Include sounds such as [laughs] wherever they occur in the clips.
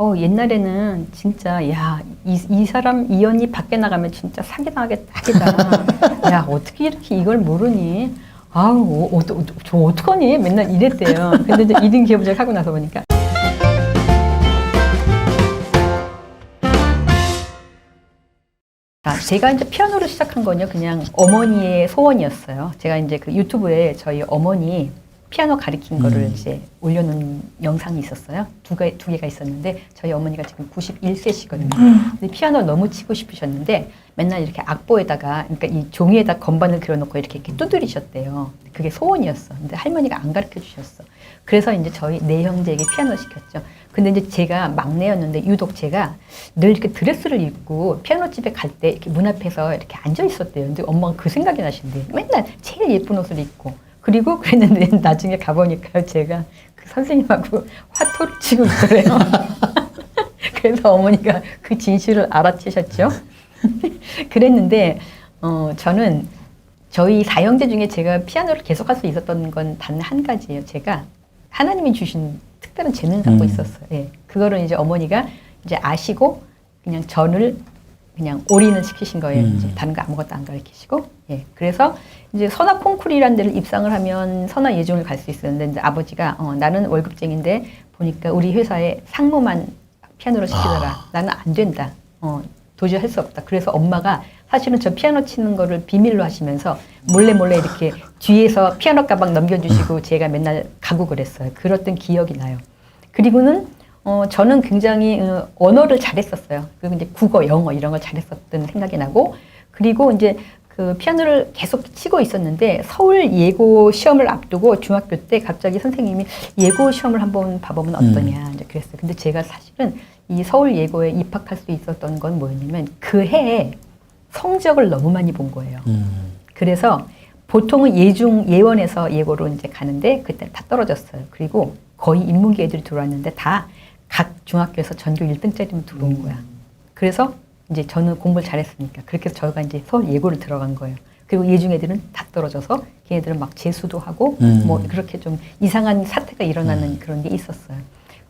어, 옛날에는 진짜, 야, 이, 이 사람, 이 언니 밖에 나가면 진짜 사기당하겠다, 사기다. [laughs] 야, 어떻게 이렇게 이걸 모르니? 아우, 어, 어, 어, 저 어떡하니? 맨날 이랬대요. 근데 이제 2등 기업적 하고 나서 보니까. 아, 제가 이제 피아노를 시작한 건요, 그냥 어머니의 소원이었어요. 제가 이제 그 유튜브에 저희 어머니 피아노 가르친 거를 음. 이제 올려놓은 영상이 있었어요. 두, 개, 두 개가 있었는데, 저희 어머니가 지금 91세시거든요. 근데 피아노 너무 치고 싶으셨는데, 맨날 이렇게 악보에다가, 그러니까 이 종이에다 건반을 그려놓고 이렇게, 이렇게 두드리셨대요. 그게 소원이었어. 근데 할머니가 안 가르쳐 주셨어. 그래서 이제 저희 네 형제에게 피아노 시켰죠. 근데 이제 제가 막내였는데 유독 제가 늘 이렇게 드레스를 입고 피아노 집에 갈 때 이렇게 문 앞에서 이렇게 앉아 있었대요. 근데 엄마가 그 생각이 나신대요. 맨날 제일 예쁜 옷을 입고. 그리고 그랬는데 [laughs] 나중에 가보니까요. 제가 그 선생님하고 화토를 치고 있더래요. [laughs] 그래서 어머니가 그 진실을 알아채셨죠. [laughs] 그랬는데 어, 저는 저희 사형제 중에 제가 피아노를 계속할 수 있었던 건 단 한 가지예요. 제가 하나님이 주신 특별한 재능을 갖고 음. 있었어요. 예. 그거를 이제 어머니가 이제 아시고 그냥 전을 그냥 올인을 시키신 거예요. 음. 이제 다른 거 아무것도 안 가르치시고. 예. 그래서 이제 선화 콩쿠르라는 데를 입상을 하면 선화 예종을 갈 수 있었는데 이제 아버지가 어, 나는 월급쟁인데 보니까 우리 회사에 상무만 피아노를 시키더라. 나는 안 된다. 어, 도저히 할 수 없다. 그래서 엄마가 사실은 저 피아노 치는 거를 비밀로 하시면서 몰래 몰래 이렇게 뒤에서 피아노 가방 넘겨주시고 제가 맨날 가고 그랬어요. 그랬던 기억이 나요. 그리고는 어, 저는 굉장히 어, 언어를 잘했었어요. 그리고 이제 국어, 영어 이런 걸 잘했었던 생각이 나고 그리고 이제 그 피아노를 계속 치고 있었는데 서울 예고 시험을 앞두고 중학교 때 갑자기 선생님이 예고 시험을 한번 봐보면 어떠냐 이제 그랬어요. 근데 제가 사실은 이 서울 예고에 입학할 수 있었던 건 뭐였냐면 그 해에 성적을 너무 많이 본 거예요. 음. 그래서 보통은 예중 예원에서 예고로 이제 가는데 그때 다 떨어졌어요. 그리고 거의 인문계 애들이 들어왔는데 다 각 중학교에서 전교 1등짜리면 들어온 거야. 그래서 이제 저는 공부를 잘했으니까 그렇게 해서 저희가 이제 서울 예고를 들어간 거예요. 그리고 예중 애들은 다 떨어져서 걔네들은 막 재수도 하고 음. 뭐 그렇게 좀 이상한 사태가 일어나는 그런 게 있었어요.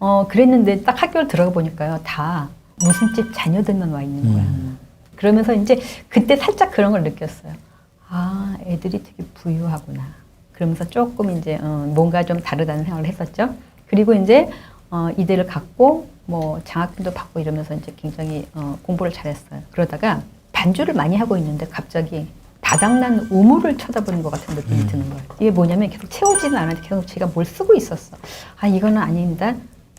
어 그랬는데 딱 학교를 들어가 보니까요 다 무슨 집 자녀들만 와 있는 거야. 음. 그러면서 이제 그때 살짝 그런 걸 느꼈어요. 아, 애들이 되게 부유하구나. 그러면서 조금 이제 어, 뭔가 좀 다르다는 생각을 했었죠. 그리고 이제 어, 이대를 갖고 뭐 장학금도 받고 이러면서 이제 굉장히 어, 공부를 잘했어요. 그러다가 반주를 많이 하고 있는데 갑자기 바닥난 우물을 쳐다보는 것 같은 느낌이 드는 거예요. 이게 뭐냐면 계속 채워지는 않았는데 계속 제가 뭘 쓰고 있었어. 아, 이거는 아닌다.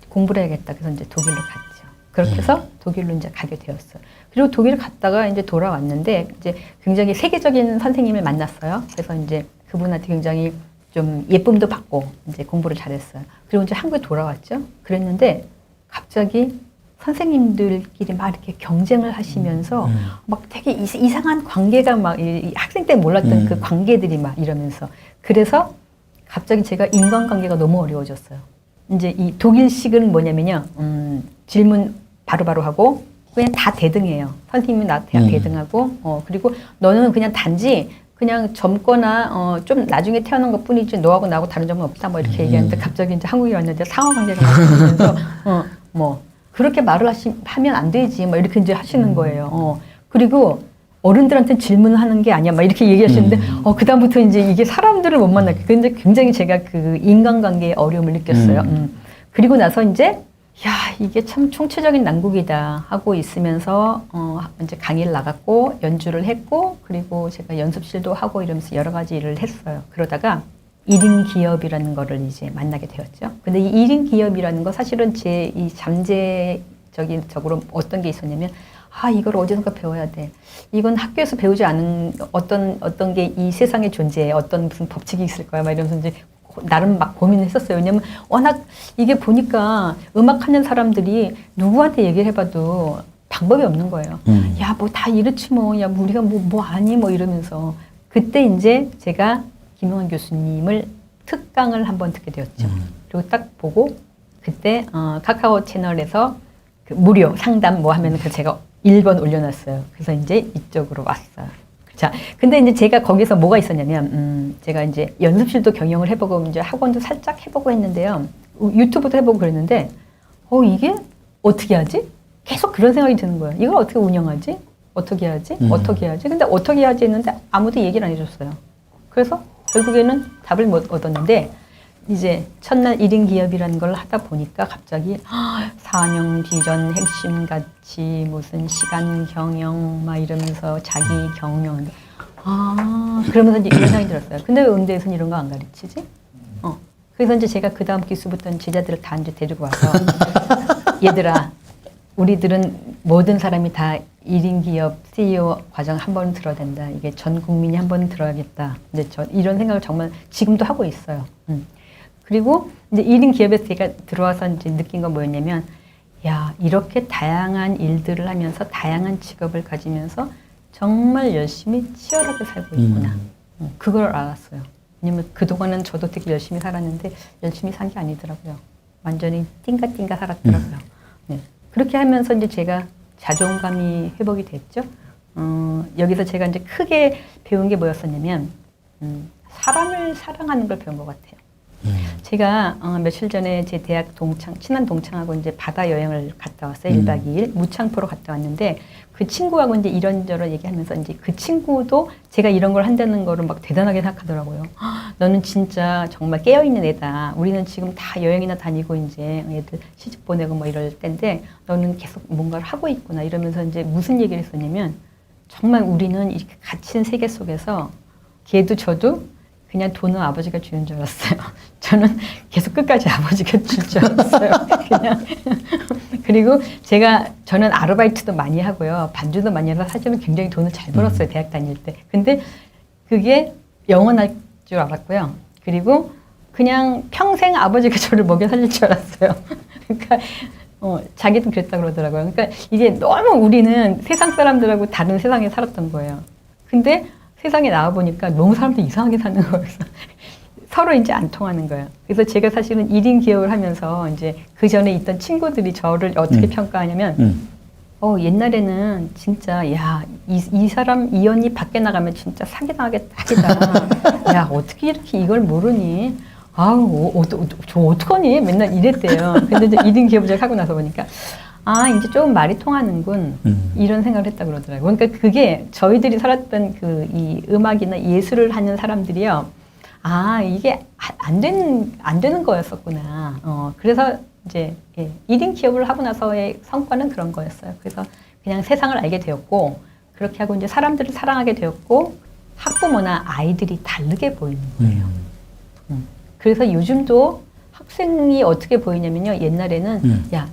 공부를 해야겠다. 그래서 이제 독일로 갔죠. 그렇게 해서 독일로 이제 가게 되었어요. 그리고 독일 갔다가 이제 돌아왔는데 이제 굉장히 세계적인 선생님을 만났어요. 그래서 이제 그분한테 굉장히 좀 예쁨도 받고 이제 공부를 잘했어요. 그리고 이제 한국에 돌아왔죠. 그랬는데 갑자기 선생님들끼리 막 이렇게 경쟁을 하시면서 음. 막 되게 이- 이상한 관계가 막 학생 때 몰랐던 음. 그 관계들이 막 이러면서 그래서 갑자기 제가 인간관계가 너무 어려워졌어요. 이제 이 독일식은 뭐냐면요, 음, 질문 바로바로 하고 그냥 다 대등해요. 선생님이 나한테 음. 대등하고, 어, 그리고 너는 그냥 단지 그냥 젊거나 어, 좀 나중에 태어난 것 뿐이지 너하고 나하고 다른 점은 없다 뭐 이렇게 음. 얘기하는데 갑자기 이제 한국에 왔는데 상호관계가 바뀌면서 어, 뭐 그렇게 말을 하시, 하면 안 되지 뭐 이렇게 이제 하시는 거예요. 어, 그리고 어른들한테 질문하는 게 아니야 막 이렇게 얘기하시는데 음. 어, 그다음부터 이제 이게 사람들을 못 만나게 근데 굉장히 제가 그 인간관계의 어려움을 느꼈어요. 음. 음. 그리고 나서 이제 야 이게 참 총체적인 난국이다 하고 있으면서 어 이제 강의를 나갔고 연주를 했고 그리고 제가 연습실도 하고 이러면서 여러 가지 일을 했어요. 그러다가 1인 기업이라는 거를 이제 만나게 되었죠. 근데 이 1인 기업이라는 거 사실은 제 이 잠재적인 적으로 어떤 게 있었냐면 아 이걸 어디선가 배워야 돼. 이건 학교에서 배우지 않은 어떤 어떤 게 이 세상에 존재해 어떤 무슨 법칙이 있을 거야. 막 이러면서 이제 고- 나름 막 고민을 했었어요. 왜냐면 워낙 이게 보니까 음악하는 사람들이 누구한테 얘기를 해봐도 방법이 없는 거예요. 음. 야, 뭐 다 이렇지 뭐. 야, 뭐 우리가 뭐, 뭐 아니 뭐 이러면서. 그때 이제 제가 김용환 교수님을 특강을 한번 듣게 되었죠. 음. 그리고 딱 보고 그때 어, 카카오 채널에서 그 무료 상담 뭐 하면 그 제가 1번 올려놨어요. 그래서 이제 이쪽으로 왔어요. 자, 근데 이제 제가 거기서 뭐가 있었냐면, 음, 제가 이제 연습실도 경영을 해보고, 이제 학원도 살짝 해보고 했는데요. 우- 유튜브도 해보고 그랬는데, 어, 이게 어떻게 하지? 계속 그런 생각이 드는 거예요. 이걸 어떻게 운영하지? 어떻게 하지? 음. 어떻게 하지? 근데 어떻게 하지 했는데 아무도 얘기를 안 해줬어요. 그래서 결국에는 답을 못 얻었는데 이제 첫날 1인 기업이라는 걸 하다 보니까 갑자기 아, 사명, 비전, 핵심 가치, 무슨 시간 경영 막 이러면서 자기 경영 아 그러면서 이제 이런 생각이 들었어요. 근데 왜 응대에서는 이런 거 안 가르치지? 어 그래서 이제 제가 그 다음 기수부터는 제자들을 다 이제 데리고 와서 [laughs] 얘들아 우리들은 모든 사람이 다 1인 기업 CEO 과정 한 번 들어야 된다. 이게 전 국민이 한 번 들어야겠다. 이제 저 이런 생각을 정말 지금도 하고 있어요. 음. 그리고 이제 1인 기업에서 제가 들어와서 이제 느낀 건 뭐였냐면 야, 이렇게 다양한 일들을 하면서 다양한 직업을 가지면서 정말 열심히 치열하게 살고 있구나. 음. 음, 그걸 알았어요. 왜냐면 그동안은 저도 되게 열심히 살았는데 열심히 산 게 아니더라고요. 완전히 띵가띵가 살았더라고요. 네. 그렇게 하면서 이제 제가 자존감이 회복이 됐죠. 어, 여기서 제가 이제 크게 배운 게 뭐였었냐면, 음, 사람을 사랑하는 걸 배운 것 같아요. 음. 제가 어, 며칠 전에 제 대학 동창, 친한 동창하고 이제 바다 여행을 갔다 왔어요. 음. 1박 2일. 무창포로 갔다 왔는데 그 친구하고 이제 이런저런 얘기하면서 이제 그 친구도 제가 이런 걸 한다는 거를 막 대단하게 생각하더라고요. "아, 너는 진짜 정말 깨어있는 애다. 우리는 지금 다 여행이나 다니고 이제 애들 시집 보내고 뭐 이럴 때인데 너는 계속 뭔가를 하고 있구나. 이러면서 이제 무슨 얘기를 했었냐면 정말 우리는 이렇게 갇힌 세계 속에서 걔도 저도 그냥 돈은 아버지가 주는 줄 알았어요. 저는 계속 끝까지 아버지가 줄줄 알았어요. 그냥. [laughs] 그리고 제가, 저는 아르바이트도 많이 하고요. 반주도 많이 해서 사실은 굉장히 돈을 잘 벌었어요. 대학 다닐 때. 근데 그게 영원할 줄 알았고요. 그리고 그냥 평생 아버지가 [laughs] 저를 먹여 살릴 줄 알았어요. [laughs] 그러니까 어, 자기도 그랬다 그러더라고요. 그러니까 이게 너무 우리는 세상 사람들하고 다른 세상에 살았던 거예요. 근데 세상에 나와 보니까 너무 사람들이 이상하게 사는 거예요. 서로 이제 안 통하는 거예요. 그래서 제가 사실은 1인 기업을 하면서 이제 그 전에 있던 친구들이 저를 어떻게 음. 평가하냐면 음. 어, 옛날에는 진짜, 야, 이, 이 사람, 이 언니 밖에 나가면 진짜 사기 나가겠다. 딱이다. [laughs] 야, 어떻게 이렇게 이걸 모르니? 아우, 어, 어, 어, 저 어떡하니? 맨날 이랬대요. 근데 이제 1인 기업을 하고 나서 보니까, 아, 이제 조금 말이 통하는군. 음. 이런 생각을 했다 그러더라고요. 그러니까 그게 저희들이 살았던 그 이 음악이나 예술을 하는 사람들이요. 아, 이게 아- 안 되는, 안 되는 거였었구나. 어, 그래서 이제 예, 1인 기업을 하고 나서의 성과는 그런 거였어요. 그래서 그냥 세상을 알게 되었고, 그렇게 하고 이제 사람들을 사랑하게 되었고, 학부모나 아이들이 다르게 보이는 거예요. 음. 그래서 요즘도 학생이 어떻게 보이냐면요. 옛날에는 음. 야,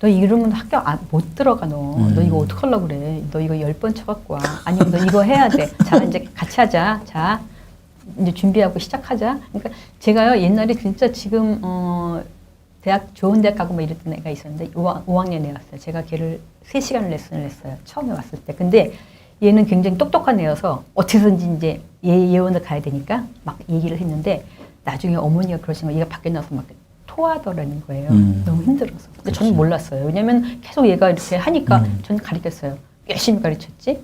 너 이러면 학교 안- 못 들어가 너. 음. 너 이거 어떡하려고 그래. 너 이거 열 번 쳐갖고 와. 아니면 너 이거 해야 돼. 자, 이제 같이 하자. 자, 이제 준비하고 시작하자. 그러니까 제가요, 옛날에 진짜 지금, 어, 대학, 좋은 대학 가고 뭐 이랬던 애가 있었는데, 5학, 5학년에 왔어요. 제가 걔를 3시간 레슨을 했어요. 처음에 왔을 때. 근데 얘는 굉장히 똑똑한 애여서 어떻게든지 이제 예, 예원을 가야 되니까 막 얘기를 했는데, 나중에 어머니가 그러신 거 얘가 밖에 나와서 막 토하더라는 거예요. 음. 너무 힘들어서. 근데 저는 그렇지. 몰랐어요. 왜냐면 계속 얘가 이렇게 하니까 음. 저는 가르쳤어요. 열심히 가르쳤지.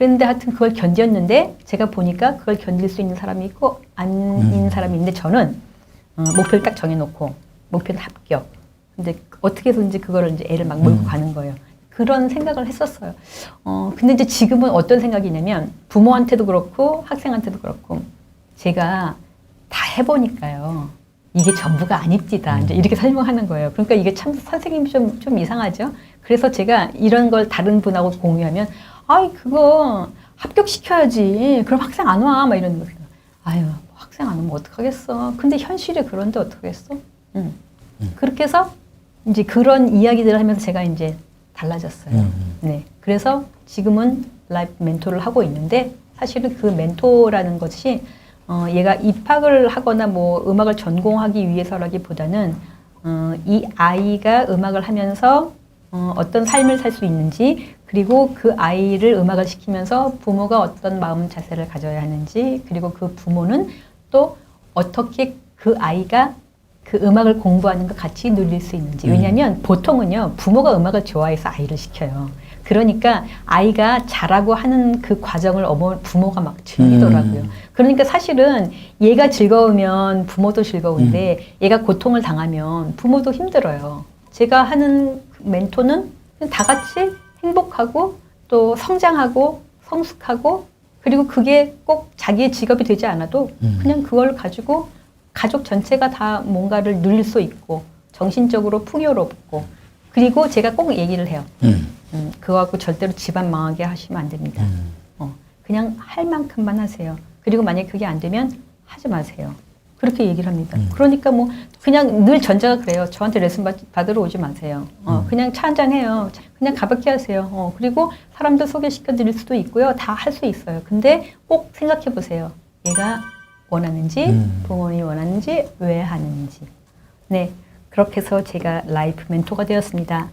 그런데 하여튼 그걸 견뎠는데 제가 보니까 그걸 견딜 수 있는 사람이 있고 아닌 음. 사람이 있는데 저는 어, 목표를 딱 정해놓고 목표는 합격. 근데 어떻게 해서든지 그거를 이제 애를 막 몰고 음. 가는 거예요. 그런 생각을 했었어요. 어, 근데 이제 지금은 어떤 생각이냐면 부모한테도 그렇고 학생한테도 그렇고 제가 다 해보니까요. 이게 전부가 아닙니다. 이제 이렇게 설명하는 거예요. 그러니까 이게 참 선생님이 좀, 좀 이상하죠? 그래서 제가 이런 걸 다른 분하고 공유하면, 아이, 그거 합격시켜야지. 그럼 학생 안 와. 막 이러는 거예요. 아유, 뭐 학생 안 오면 어떡하겠어. 근데 현실이 그런데 어떡하겠어? 응. 그렇게 해서 이제 그런 이야기들을 하면서 제가 이제 달라졌어요. 음. 네. 그래서 지금은 라이프 멘토를 하고 있는데 사실은 그 멘토라는 것이 어, 얘가 입학을 하거나 뭐 음악을 전공하기 위해서라기보다는 어, 이 아이가 음악을 하면서 어, 어떤 삶을 살 수 있는지 그리고 그 아이를 음악을 시키면서 부모가 어떤 마음 자세를 가져야 하는지 그리고 그 부모는 또 어떻게 그 아이가 그 음악을 공부하는 것 같이 누릴 수 있는지. 음. 왜냐하면 보통은요, 부모가 음악을 좋아해서 아이를 시켜요. 그러니까 아이가 잘하고 하는 그 과정을 어머, 부모가 막 즐기더라고요. 음. 그러니까 사실은 얘가 즐거우면 부모도 즐거운데 얘가 고통을 당하면 부모도 힘들어요. 제가 하는 그 멘토는 다 같이 행복하고 또 성장하고 성숙하고 그리고 그게 꼭 자기의 직업이 되지 않아도 음. 그냥 그걸 가지고 가족 전체가 다 뭔가를 누릴 수 있고 정신적으로 풍요롭고 그리고 제가 꼭 얘기를 해요. 음. 음, 그거하고 절대로 집안 망하게 하시면 안 됩니다. 음. 어, 그냥 할 만큼만 하세요. 그리고 만약에 그게 안 되면 하지 마세요. 그렇게 얘기를 합니다. 음. 그러니까 뭐 그냥 늘 전자가 그래요. 저한테 레슨 받, 받으러 오지 마세요. 어, 음. 그냥 차 한잔 해요. 그냥 가볍게 하세요. 어, 그리고 사람들 소개시켜 드릴 수도 있고요. 다 할 수 있어요. 근데 꼭 생각해 보세요. 얘가 원하는지, 음. 부모님이 원하는지, 왜 하는지. 네. 그렇게 해서 제가 라이프 멘토가 되었습니다.